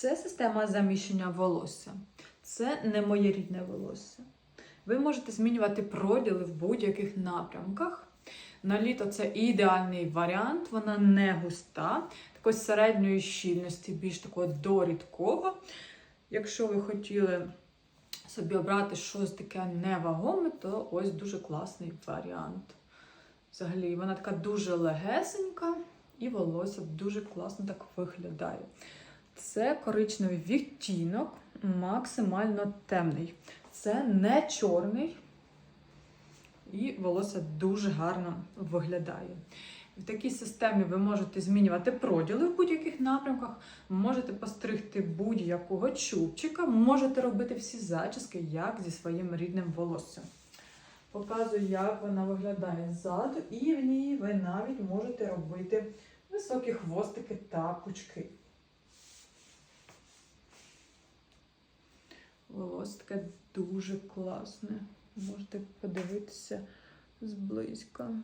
Це система заміщення волосся. Це не моє рідне волосся. Ви можете змінювати проділи в будь-яких напрямках. На літо це ідеальний варіант, вона не густа, такої середньої щільності, більш такого дорідкого. Якщо ви хотіли собі обрати щось таке невагоме, то ось дуже класний варіант. Взагалі, вона така дуже легесенька, і волосся дуже класно так виглядає. Це коричневий відтінок, максимально темний. Це не чорний, і волосся дуже гарно виглядає. В такій системі ви можете змінювати проділи в будь-яких напрямках, можете постригти будь-якого чубчика, можете робити всі зачіски, як зі своїм рідним волоссям. Показую, як вона виглядає ззаду, і в ній ви навіть можете робити високі хвостики та пучки. Волосся таке дуже класне. Можете подивитися зблизька.